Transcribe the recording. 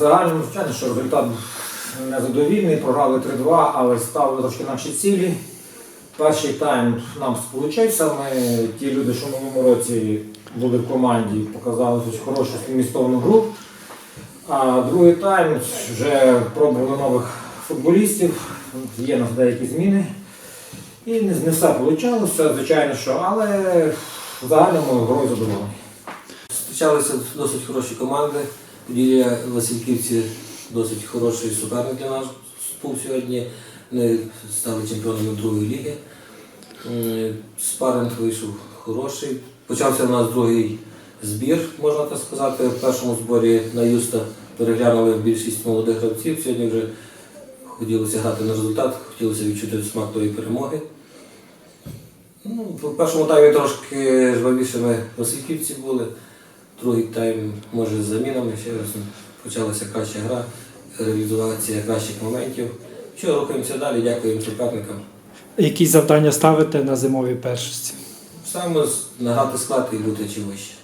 загальному, звичайно, що результат незадовільний, програли 3-2, але ставили трошки наші цілі. Перший тайм нам сполучився. Ми ті люди, що в минулому році були в команді, показали щось хорошу змістовну гру. А другий тайм вже пробували нових футболістів, є нас деякі зміни. І не все вийшло, звичайно, що, але в загальному грою задоволений. Зустрічалися досить хороші команди. Поділля Васильківці досить хороший суперник для нас був сьогодні. Вони стали чемпіонами другої ліги. М, Спаринг вийшов хороший. Почався у нас другий збір, можна так сказати. В першому зборі на Юста переглянули більшість молодих гравців. Сьогодні вже хотілося грати на результат, хотілося відчути смак тої перемоги. Ну, в першому таймі трошки жвавішими Васильківці були. Другий тайм, може, з замінами ще раз почалася краща гра, реалізація кращих моментів. Що, рухаємося далі, дякуємо суперникам. Які завдання ставите на зимовій першості? Саме награти склад і бути чи вище.